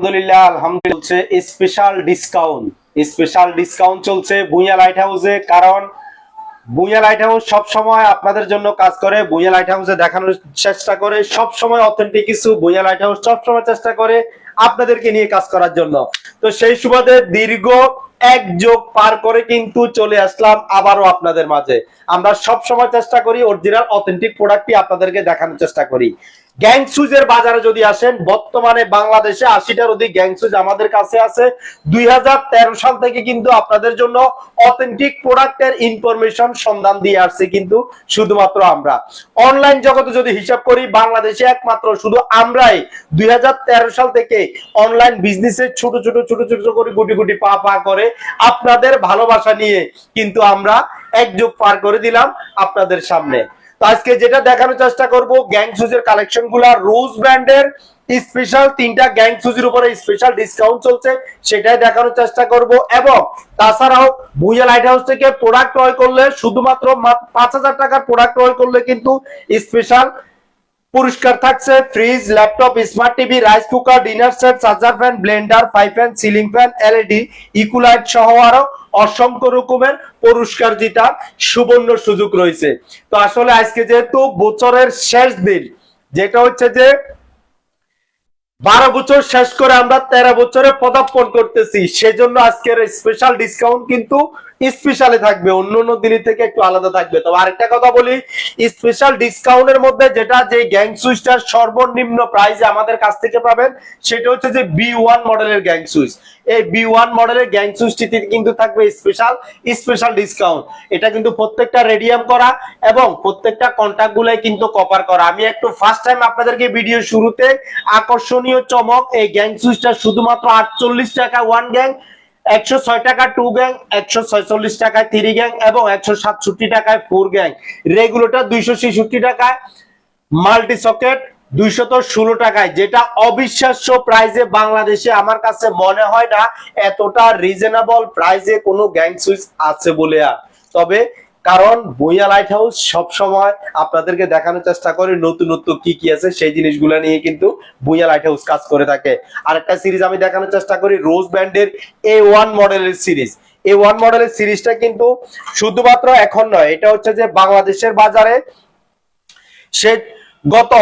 আলহামদুলিল্লাহ আলহামদুলিল্লাহ চলছে স্পেশাল ডিসকাউন্ট স্পেশাল ডিসকাউন্ট চলছে ভুঁইয়া লাইট হাউসে কারণ ভুঁইয়া লাইট হাউস আপনাদের জন্য কাজ করে লাইট হাউসে দেখানোর চেষ্টা করে অথেন্টিক কিছু লাইট হাউস চেষ্টা করে আপনাদেরকে নিয়ে কাজ করার জন্য। তো সেই সুবাদে দীর্ঘ এক যোগ পার করে কিন্তু চলে আসলাম আবারও আপনাদের মাঝে। আমরা সব সময় চেষ্টা করি অরিজিনাল অথেন্টিক প্রোডাক্টই আপনাদেরকে দেখানোর চেষ্টা করি। গ্যাং সুজের বাজারে যদি আসেন, বর্তমানে বাংলাদেশে আশিটার অধিক গ্যাং সুজ আমাদের কাছে আছে। দুই হাজার তেরো সাল থেকে কিন্তু আপনাদের জন্য অথেন্টিক প্রোডাক্টের ইনফরমেশন সন্ধান দিয়ে আসছে কিন্তু শুধুমাত্র আমরা। অনলাইন জগতে যদি হিসাব করি, বাংলাদেশে একমাত্র শুধু আমরাই দুই হাজার তেরো সাল থেকে অনলাইন বিজনেসে ছোট ছোট ছোট ছোট করে গুটি গুটি পা পা করে আপনাদের ভালোবাসা নিয়ে কিন্তু আমরা এক যুগ পার করে দিলাম আপনাদের সামনে। তো আজকে যেটা দেখানোর চেষ্টা করব গ্যাং সুজের কালেকশনগুলা রোজ ব্র্যান্ডের স্পেশাল তিনটা গ্যাং সুজির উপরে স্পেশাল ডিসকাউন্ট চলছে, সেটাই দেখানোর চেষ্টা করব। এবং তাছাড়াও ভুইয়া লাইট হাউস থেকে প্রোডাক্ট ক্রয় করলে শুধুমাত্র পাঁচ হাজার টাকার প্রোডাক্ট ক্রয় করলে কিন্তু স্পেশাল পুরস্কার থাকছে। Fridge laptop smart TV rice cooker dinner set charger fan blender five fan ceiling fan LED ইকুলাইট সহ আরও অসংখ্য রকমের পুরস্কার জিতার সুবর্ণ সুযোগ রয়েছে। তো আসলে আজকে যেহেতু বছরের শেষ দিন, যেটা হচ্ছে যে বারো বছর শেষ করে আমরা তেরো বছরে পদার্পণ করতেছি, সেজন্য আজকের স্পেশাল ডিসকাউন্ট কিন্তু স্পেশালে থাকবে, অন্য অন্য দিনের থেকে একটু আলাদা থাকবে। তবে আরেকটা কথা বলি স্পেশাল ডিসকাউন্টের মধ্যে যেটা যে গ্যাং সুইচটার সর্বনিম্ন প্রাইস আমাদের কাছ থেকে পাবেন, সেটা হচ্ছে যে বি ওয়ান মডেলের গ্যাং সুইচ এই বি ওয়ান মডেলের গ্যাং সুইচটিতে কিন্তু থাকবে স্পেশাল স্পেশাল ডিসকাউন্ট এটা কিন্তু প্রত্যেকটা রেডিয়াম করা এবং প্রত্যেকটা কন্ট্যাক্ট গুলাই কিন্তু কপার করা। আমি একটু ফার্স্ট টাইম আপনাদেরকে ভিডিও শুরুতে আকর্ষণীয় চমক, এই গ্যাং সুইচটা শুধুমাত্র আটচল্লিশ টাকা ওয়ান গ্যাং একশো ছয় টাকা টু গ্যাং একশো ছয়চল্লিশ টাকায় থ্রি গ্যাং এবং একশো সাতষট্টি টাকায় ফোর গ্যাং রেগুলেটর দুইশো ছেষট্টি টাকায় মাল্টি সকেট দুইশত ষোলো টাকায়। যেটা অবিশ্বাস্য প্রাইজে বাংলাদেশে আমার কাছে মনে হয় না, এতটা রিজনেবল প্রাইজে কোনো গ্যাং সুইচ আছে বলে আর। তবে কারণ বইয়া লাইট হাউস সবসময় আপনাদেরকে দেখানোর চেষ্টা করে নতুনত্ব কি কি আছে, সেই জিনিসগুলো নিয়ে কিন্তু বইয়া লাইট হাউস কাজ করে থাকে। আরেকটা সিরিজ আমি দেখানোর চেষ্টা করি রোজ ব্যান্ডের এ ওয়ান মডেলের সিরিজ এ ওয়ান মডেলের সিরিজটা কিন্তু শুধুমাত্র এখন নয়, এটা হচ্ছে যে বাংলাদেশের বাজারে সে গত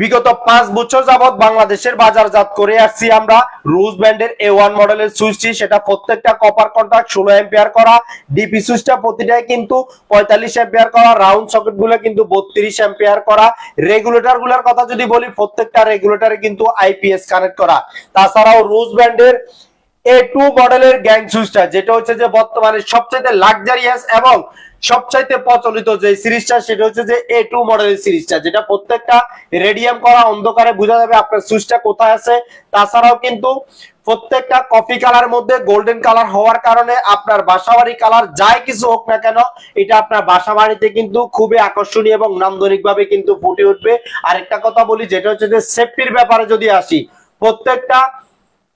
বিগত পাঁচ বছর যাবৎ বাংলাদেশের বাজারজাত করে আসছি আমরা। রোজ ব্যান্ডের এ ওয়ান মডেলের সুইচটি সেটা প্রত্যেকটা কপার কন্ট্রাক্ট ষোলো এম্পিয়ার করা ডিপি সুইচটা প্রতিটাই কিন্তু পঁয়তাল্লিশ এম্পিয়ার করা রাউন্ড সকেটগুলো কিন্তু বত্রিশ এম্পিয়ার করা। রেগুলেটরগুলোর কথা যদি বলি, প্রত্যেকটা রেগুলেটরে কিন্তু আইপিএস কানেক্ট করা। তাছাড়াও রোজ ব্যান্ডের এ টু মডেলের গ্যাং সুইচটা যেটা হচ্ছে যে বর্তমানে সবচেয়ে লাক্সারিয়াস এবং সবচাইতে প্রচলিত যে সিরিজটা, সেটা হচ্ছে যে এ টু মডেলের সিরিজটা, যেটা প্রত্যেকটা রেডিয়াম করা অন্ধকারে বোঝা যাবে আপনার সুইচটা কোথায় আছে। তাছাড়াও কিন্তু প্রত্যেকটা কফি কালার মধ্যে গোল্ডেন কালার হওয়ার কারণে আপনার বাসাবাড়ি কালার যাই কিছু হোক না কেন, এটা আপনার বাসাবাড়িতে কিন্তু খুবই আকর্ষণীয় এবং নান্দনিক ভাবে কিন্তু ফুটে উঠবে। আর একটা কথা বলি, যেটা হচ্ছে যে সেফটির ব্যাপারে যদি আসি, প্রত্যেকটা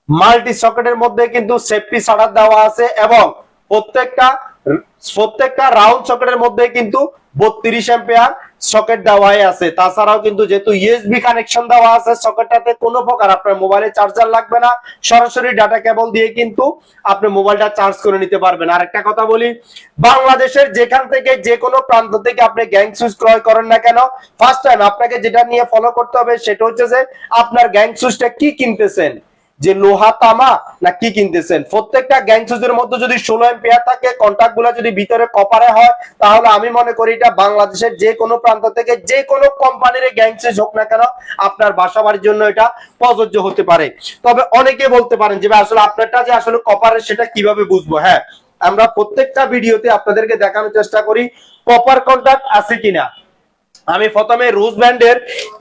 মাল্টি সকেটের মধ্যে কিন্তু সেফটি সাড়ার দেওয়া আছে এবং প্রত্যেকটা প্রত্যেকটা রাউন্ড সকেটের মধ্যে কিন্তু বত্রিশ এম্পিয়ার সকেট দেওয়াই আছে। তাছাড়াও কিন্তু যেহেতু ইউএসবি কানেকশন দেওয়া আছে সকেটটাতে কোনো প্রকার আপনার মোবাইলে চার্জার লাগবে না। সরাসরি ডাটা কেবল দিয়ে কিন্তু আপনি মোবাইলটা চার্জ করে নিতে পারবেন। আর একটা কথা বলি, বাংলাদেশের যেখান থেকে যে কোনো প্রান্ত থেকে আপনি গ্যাং সুইচ ক্রয় করেন না কেন ফার্স্ট টাইম আপনাকে যেটা নিয়ে ফলো করতে হবে সেটা হচ্ছে যে আপনার গ্যাং সুইচটা কি কিনতেছেন। যে লোহা তামা না কি কিনতেছেন? প্রত্যেকটা গ্যাং সুইচের মধ্যে যদি ষোলো এম্পিয়ার থাকে কন্ট্যাক্টগুলা যদি ভিতরে কপারে হয়, তাহলে আমি মনে করি এটা বাংলাদেশের যে কোনো প্রান্ত থেকে যে কোনো কোম্পানির গ্যাং সুইচ হোক না কেন, আপনার বাসা বাড়ির জন্য এটা প্রযোজ্য হতে পারে। তবে অনেকে বলতে পারেন যে আসলে আপনারটা যে আসলে কপারের সেটা কীভাবে বুঝব? হ্যাঁ আমরা প্রত্যেকটা ভিডিওতে আপনাদেরকে দেখানোর চেষ্টা করি কপার কন্ট্যাক্ট আছে কিনা। আমি প্রথমে রোজ ব্যান্ডের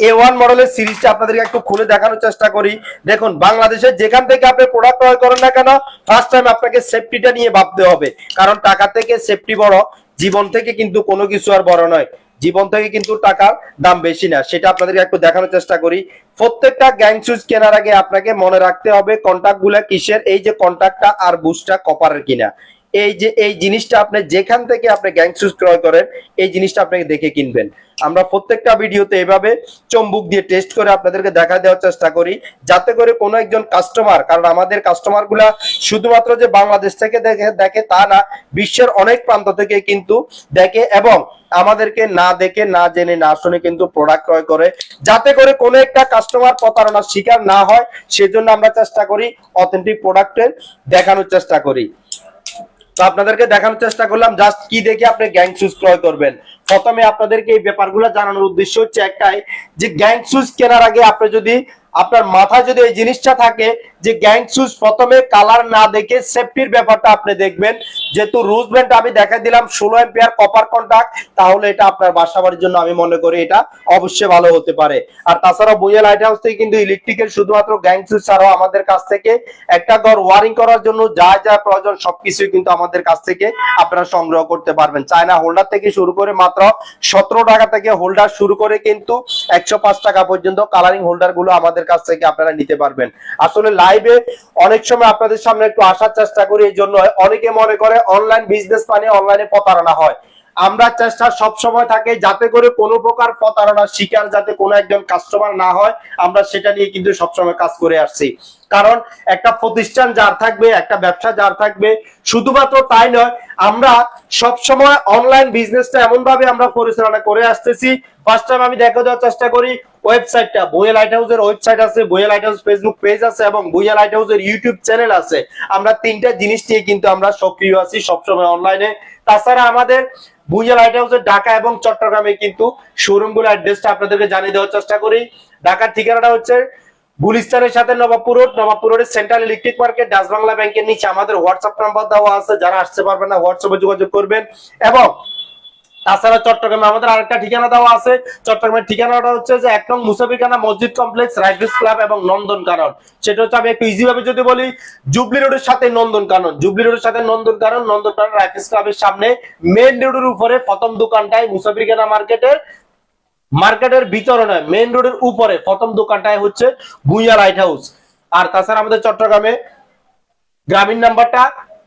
এ ওয়ান মডেলের সিরিজটা আপনাদেরকে একটু খুলে দেখানোর চেষ্টা করি। দেখুন বাংলাদেশের যেখান থেকে আপনি প্রোডাক্ট ক্রয় করেন না কেন ফার্স্ট টাইম আপনাকে সেফটিটা নিয়ে ভাবতে হবে। কারণ টাকা থেকে সেফটি বড়, জীবন থেকে কিন্তু কোনো কিছু আর বড় নয়। জীবন থেকে কিন্তু টাকার দাম বেশি না, সেটা আপনাদেরকে একটু দেখানোর চেষ্টা করি। প্রত্যেকটা গ্যাং সুইচ কেনার আগে আপনাকে মনে রাখতে হবে কন্ট্যাক্টগুলা কিসের, এই যে কন্ট্যাক্টটা আর বুস্টটা কপারের কিনা। এই যে, এই জিনিসটা আপনি যেখান থেকে আপনি গ্যাং শুজ ক্রয় করেন, এই জিনিসটা আপনাকে দেখে কিনবেন। আমরা প্রত্যেকটা ভিডিওতে এভাবে চম্বুক দিয়ে টেস্ট করে আপনাদেরকে দেখা দেওয়ার চেষ্টা করি, যাতে করে কোনো একজন কাস্টমার কারণ আমাদের কাস্টমারগুলা শুধুমাত্র যে বাংলাদেশ থেকে দেখে দেখে তা না, বিশ্বের অনেক প্রান্ত থেকে কিন্তু দেখে এবং আমাদেরকে না দেখে, না জেনে, না শুনে কিন্তু প্রোডাক্ট ক্রয় করে। যাতে করে কোনো একটা কাস্টমার প্রতারণার শিকার না হয়, সেজন্য আমরা চেষ্টা করি অথেন্টিক প্রোডাক্টের দেখানোর চেষ্টা করি। তো আপনাদেরকে দেখানোর চেষ্টা করলাম জাস্ট কি দেখে আপনি গ্যাং শুজ ক্রয় করবেন। প্রথমে আপনাদেরকে এই ব্যাপারগুলো জানানোর উদ্দেশ্য হচ্ছে একটাই, যে গ্যাং শুজ কেনার আগে আপনি যদি, আপনার মাথা যদি এই জিনিসটা থাকে যে গ্যাং শুজ প্রথমে কালার না দেখে সেফটির ব্যাপারটা আপনি দেখবেন। যেহেতু রুজ আমি দেখা দিলাম, ষোলো এম্পিয়ার কপার কন্টাক্ট তাহলে এটা আপনার বাসা বাড়ির জন্য আমি মনে করি এটা অবশ্যই ভালো হতে পারে। আর তাছাড়া বইয়া লাইট হাউস থেকে কিন্তু ইলেকট্রিকের শুধুমাত্র গ্যাং সুইচ ছাড়াও আমাদের কাছ থেকে একটা ঘর ওয়ারিং করার জন্য যা যা প্রয়োজন সবকিছুই কিন্তু আমাদের কাছ থেকে আপনারা সংগ্রহ করতে পারবেন। চায়না হোল্ডার থেকে শুরু করে মাত্র সতেরো টাকা থেকে হোল্ডার শুরু করে কিন্তু একশো পাঁচ টাকা পর্যন্ত কালারিং হোল্ডারগুলো আমাদের কাছ থেকে আপনারা নিতে পারবেন। আসলে লাইভে অনেক সময় আপনাদের সামনে একটু আসার চেষ্টা করি, এই জন্য অনেকে মনে করে অনলাইন বিজনেস মানে অনলাইনে প্রতারণা হয়। আমরা চেষ্টা সব সময় থাকে যাতে করে কোনো প্রকার প্রতারণার শিকার যাতে কোনো একজন কাস্টমার না হয়, আমরা সেটা নিয়ে কিন্তু সবসময় কাজ করে আসছি। কারণ একটা প্রতিষ্ঠান যার থাকবে, একটা ব্যবসা যার থাকবে, শুধুমাত্র তাই নয়, আমরা সব সময় অনলাইন বিজনেসটা এমন ভাবে আমরা পরিচালনা করে আসতেছি ফার্স্ট টাইম আমি দেখা দেওয়ার চেষ্টা করি ওয়েবসাইটটা। লাইট হাউসের ওয়েবসাইট আছে লাইট হাউস ফেসবুক পেজ আছে এবং বইয়া লাইট হাউসের ইউটিউব চ্যানেল আছে। আমরা তিনটা জিনিস নিয়ে কিন্তু আমরা সক্রিয় আছি সবসময় অনলাইনে তাছাড়া আমাদের লাইট হাউসের ঢাকা এবং চট্টগ্রামে কিন্তু শোরুমগুলো অ্যাড্রেসটা আপনাদেরকে জানিয়ে দেওয়ার চেষ্টা করি। ঢাকার ঠিকানাটা হচ্ছে গুলিস্তানের সাথে নবাবপুর রোড নবাবপুর রোডের central electric market Dutch Bangla ব্যাংকের নিচে আমাদের হোয়াটসঅ্যাপ নাম্বার দেওয়া আছে। যারা আসতে পারবেন না হোয়াটসঅ্যাপে যোগাযোগ করবেন এবং তাছাড়া চট্টগ্রামে আমাদের আরেকটা ঠিকানা দেওয়া আছে। চট্টগ্রামের ঠিকানাটা হচ্ছে যে এক নং মুসাফিরখানা মসজিদ কমপ্লেক্স রাইফেলস ক্লাব এবং নন্দন কানন। সেটা হচ্ছে আমি একটু ইজি ভাবে যদি বলি, জুবলি রোডের সাথে নন্দন কানন। জুবলি রোডের সাথে নন্দন কানন নন্দন কানন ক্লাবের সামনে মেন রোডের উপরে প্রথম দোকানটায় মুসাফিরখানা মার্কেটের মার্কেটের ভিতরে নয় মেন রোডের উপরে প্রথম দোকানটায় হচ্ছে ভুইয়া লাইট হাউস আর তাছাড়া আমাদের চট্টগ্রামে গ্রামীণ নাম্বারটা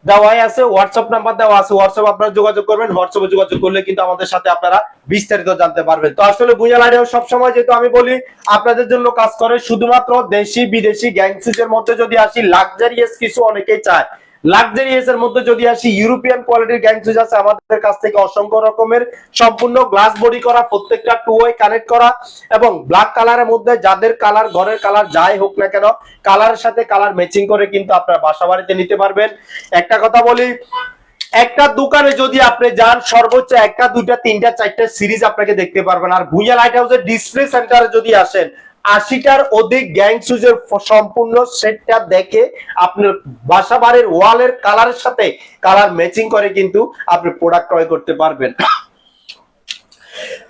দেওয়াই আছে হোয়াটসঅ্যাপ নাম্বার দেওয়া আছে হোয়াটসঅ্যাপ আপনারা যোগাযোগ করবেন হোয়াটসঅ্যাপে যোগাযোগ করলে কিন্তু আমাদের সাথে আপনারা বিস্তারিত জানতে পারবেন। তো আসলে বুঝাল আইডিয়া সব সময় যেহেতু আমি বলি, আপনাদের জন্য কাজ করে শুধুমাত্র দেশি বিদেশি গ্যাংসিজের মধ্যে যদি আসি লাক্সারিয়াস কিছু অনেকেই চায়। লাক্সারিয়াস এর মধ্যে যদি আসি ইউরোপিয়ান কোয়ালিটির আছে আমাদের কাছ থেকে অসংখ্য রকমের, সম্পূর্ণ গ্লাস বডি করা, প্রত্যেকটা টু ওয়ে কানেক্ট করা এবং ব্ল্যাক কালারের মধ্যে যাদের কালার ঘরের কালার যাই হোক না কেন কালারের সাথে কালার ম্যাচিং করে কিন্তু আপনারা বাসা বাড়িতে নিতে পারবেন। একটা কথা বলি, একটা দোকানে যদি আপনি যান, সর্বোচ্চ একটা, দুইটা, তিনটা, চারটা সিরিজ আপনাকে দেখতে পারবেন। আর ভুইয়া লাইট হাউসের ডিসপ্লে সেন্টারে যদি আসেন আশিটার অধিক গ্যাং সুজের সম্পূর্ণ সেটটা দেখে আপনার বাসা বাড়ির ওয়ালের কালারের সাথে কালার ম্যাচিং করে কিন্তু আপনি প্রোডাক্ট ক্রয় করতে পারবেন।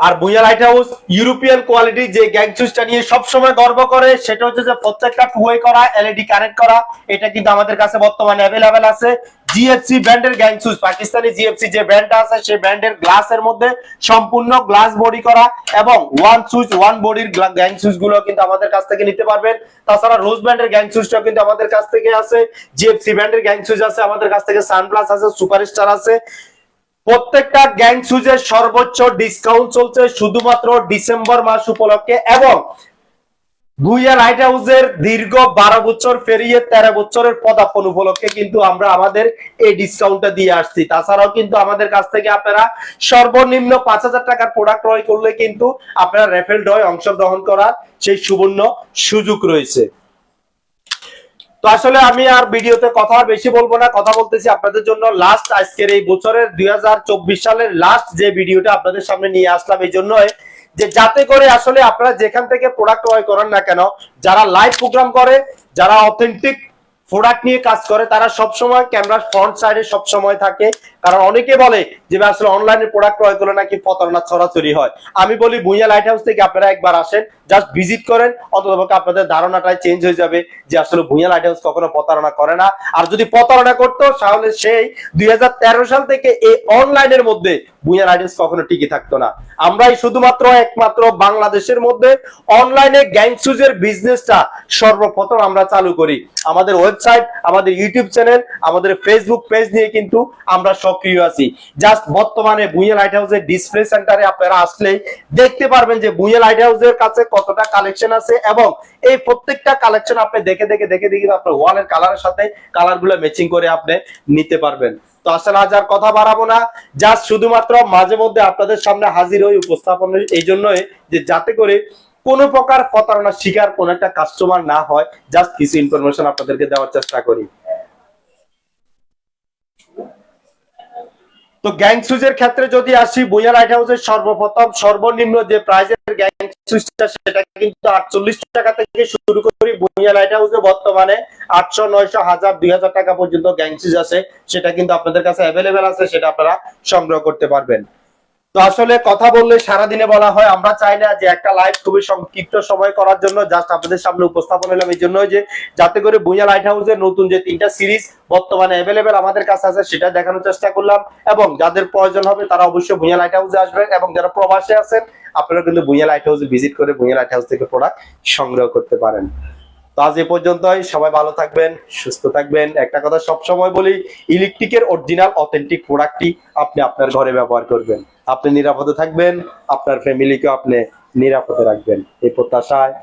আর Bhuiya light house European quality যে গ্যাং সুইচটা নিয়ে সবসময় গর্ব করে, সেটা হচ্ছে যে প্রত্যেকটা টুয়ে করা এলইডি কানেক্ট করা, এটা কিন্তু আমাদের কাছে বর্তমানে অ্যাভেলেবেল আছে। জিএফসি ব্র্যান্ডের গ্যাং সুইচ পাকিস্তানি জিএফসি যে ব্র্যান্ডটা আছে, সেই ব্র্যান্ডের গ্লাসের মধ্যে সম্পূর্ণ গ্লাস বডি করা এবং ওয়ান সুইচ ওয়ান বডির গ্যাং সুইচগুলো কিন্তু আমাদের কাছ থেকে নিতে পারবেন। তাছাড়া রোজ ব্র্যান্ডের গ্যাং কিন্তু আমাদের কাছ থেকে আছে। জিএফসি ব্র্যান্ডের গ্যাং সুইচ আছে, আমাদের কাছ থেকে সানপ্লাস আছে সুপারস্টার আছে। প্রত্যেকটা গ্যাং সুজের সর্বোচ্চ ডিসকাউন্ট চলছে শুধুমাত্র ডিসেম্বর মাস উপলক্ষে এবং ভুইয়া লাইট হাউসের দীর্ঘ বারো বছর পেরিয়ে তেরো বছরের পদার্পণ উপলক্ষে কিন্তু আমরা আমাদের এই ডিসকাউন্টটা দিয়ে আসছি। তাছাড়াও কিন্তু আমাদের কাছ থেকে আপনারা সর্বনিম্ন পাঁচ হাজার টাকার প্রোডাক্ট ক্রয় করলে কিন্তু আপনারা রেফেল ডয় অংশগ্রহণ করার সেই সুবর্ণ সুযোগ রয়েছে। তো আসলে আমি আর ভিডিওতে কথা আর বেশি বলব না, কথা বলতেছি আপনাদের জন্য লাস্ট আজকের এই বছরের দুই হাজার চব্বিশ সালের লাস্ট যে ভিডিওটা আপনাদের সামনে নিয়ে আসলাম, এই জন্য যে যাতে করে আসলে আপনারা যেখান থেকে প্রোডাক্ট ক্রয় করেন না কেন, যারা লাইভ প্রোগ্রাম করে, যারা অথেন্টিক প্রোডাক্ট নিয়ে কাজ করে, তারা সবসময় ক্যামেরার ফ্রন্ট সাইডে সব সময় থাকে। কারণ অনেকে বলে যে আসলে অনলাইনে প্রোডাক্ট ক্রয় করলে নাকি প্রতারণা ছড়াছড়ি হয়। আমি বলি ভুইয়া লাইট হাউস থেকে আপনারা একবার আসেন জাস্ট ভিজিট করেন অন্ততপক্ষে আপনাদের ধারণাটাই চেঞ্জ হয়ে যাবে যে আসলে ভুইয়া লাইট হাউস কখনো প্রতারণা করে না। আর যদি প্রতারণা করতো, তাহলে সেই দুই সাল থেকে এই অনলাইনের মধ্যে ভুইয়া লাইট হাউস কখনো টিকে থাকতো না। আমরাই শুধুমাত্র একমাত্র বাংলাদেশের মধ্যে অনলাইনে গ্যাং সুজের বিজনেসটা সর্বপ্রথম আমরা চালু করি। আমাদের ওয়েবসাইট আমাদের ইউটিউব চ্যানেল আমাদের ফেসবুক পেজ নিয়ে কিন্তু আমরা সক্রিয় আছি। জাস্ট বর্তমানে ভুইয়া লাইট হাউসের ডিসপ্লে সেন্টারে আপনারা আসলেই দেখতে পারবেন যে ভুইয়া লাইট হাউসের কাছে কতটা কালেকশন আছে এবং এই প্রত্যেকটা কালেকশন আপনি দেখে দেখে দেখে দেখে আপনার ওয়ালের কালারের সাথে কালারগুলো ম্যাচিং করে আপনি নিতে পারবেন। তো আসলে আজ আর কথা বাড়াবো না। জাস্ট শুধুমাত্র মাঝে মধ্যে আপনাদের সামনে হাজির হয়ে উপস্থাপন এই জন্যই যে যাতে করে কোনো প্রকার প্রতারণার শিকার কোন একটা কাস্টমার না হয়। জাস্ট কিছু ইনফরমেশন আপনাদেরকে দেওয়ার চেষ্টা করি। তো গ্যাং সুইচের ক্ষেত্রে যদি আসি বুয়া লাইট হাউসের সর্বপ্রথম, সর্বনিম্ন যে প্রাইজের গ্যাং সুইচটা সেটা কিন্তু আটচল্লিশ টাকা থেকে শুরু করি। বুয়া লাইট হাউসে বর্তমানে আটশো নয়শো হাজার দুই হাজার টাকা পর্যন্ত গ্যাং সুইচ আছে। সেটা কিন্তু আপনাদের কাছে অ্যাভেলেবেল আছে, সেটা আপনারা সংগ্রহ করতে পারবেন। তো আসলে কথা বললে সারাদিনে বলা হয়, আমরা চাই না যে একটা লাইভ খুবই সংক্ষিপ্ত সময় করার জন্য জাস্ট আপনাদের সামনে উপস্থাপন হলাম। এই জন্য যে যাতে করে ভুঁইয়া লাইট হাউসের নতুন যে তিনটা সিরিজ বর্তমানে অ্যাভেলেবেল আমাদের কাছে আছে, সেটা দেখানোর চেষ্টা করলাম। এবং যাদের প্রয়োজন হবে, তারা অবশ্যই ভুঁইয়া লাইট হাউসে আসবেন এবং যারা প্রবাসে আছেন, আপনারা কিন্তু ভুঁইয়া লাইট হাউসে ভিজিট করে ভুঁইয়া লাইট হাউস থেকে প্রোডাক্ট সংগ্রহ করতে পারেন। তো আজ এ পর্যন্তই। সবাই ভালো থাকবেন, সুস্থ থাকবেন। একটা কথা সব সময় বলি, ইলেকট্রিকের অরিজিনাল, অথেন্টিক প্রোডাক্টটি আপনি আপনার ঘরে ব্যবহার করবেন। আপনি নিরাপদে থাকবেন, আপনার ফ্যামিলিকে আপনি নিরাপদে রাখবেন। এই প্রত্যাশায়